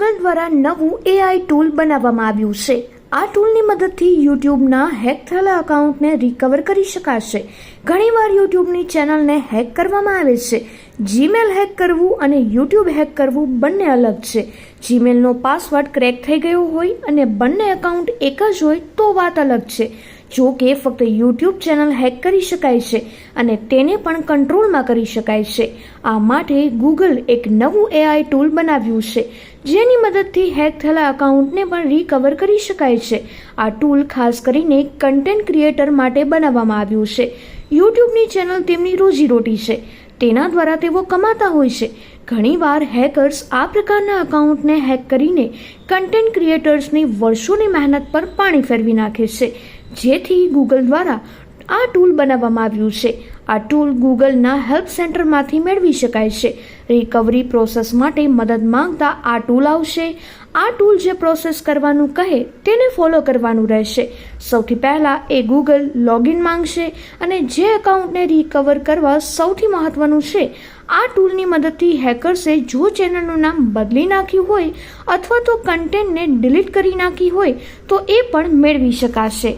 Google દ્વારા નવું AI tool બનાવવામાં આવ્યું છે. આ ટૂલની મદદથી યુટ્યુબના હેક થયેલા અકાઉન્ટને રિકવર કરી શકાશે. ઘણીવાર યુટ્યુબની ચેનલને હેક કરવામાં આવે છે. જીમેલ હેક કરવું અને યુટ્યુબ હેક કરવું બંને અલગ છે. જીમેલનો પાસવર્ડ ક્રેક થઈ ગયો હોય અને બંને એકાઉન્ટ એક જ હોય તો વાત અલગ છે. જો કે ફક્ત યુટ્યુબ ચેનલ હેક કરી શકાય છે અને તેને પણ કંટ્રોલમાં કરી શકાય છે. આ માટે ગૂગલ એક નવું એઆઈ ટૂલ બનાવ્યું છે, જેની મદદથી હેક થયેલા અકાઉન્ટને પણ રિકવર કરી શકાય છે. આ ટૂલ ખાસ કરીને કન્ટેન્ટ ક્રિએટર માટે બનાવવામાં આવ્યું છે યુટ્યુબની ચેનલ તેમની રોજીરોટી છે. તેના દ્વારા તેઓ કમાતા હોય છે. ઘણીવાર હેકર્સ આ પ્રકારના અકાઉન્ટને હેક કરીને કન્ટેન્ટ ક્રિએટર્સની વર્ષોની મહેનત પર પાણી ફેરવી નાખે છે. જેથી ગૂગલ દ્વારા આ ટૂલ બનાવવામાં આવ્યું છે. આ ટૂલ ગૂગલના હેલ્પ સેન્ટરમાંથી મેળવી શકાય છે. રિકવરી પ્રોસેસ માટે મદદ માંગતા આ ટૂલ આવશે. આ ટૂલ જે પ્રોસેસ કરવાનું કહે તેને ફોલો કરવાનું રહેશે. સૌથી પહેલાં એ ગૂગલ લોગિન માંગશે અને જે એકાઉન્ટને રિકવર કરવા સૌથી મહત્વનું છે, આ ટૂલની મદદથી હેકર્સે જો ચેનલનું નામ બદલી નાખ્યું હોય અથવા તો કન્ટેન્ટને ડિલીટ કરી નાખી હોય, તો એ પણ મેળવી શકાશે.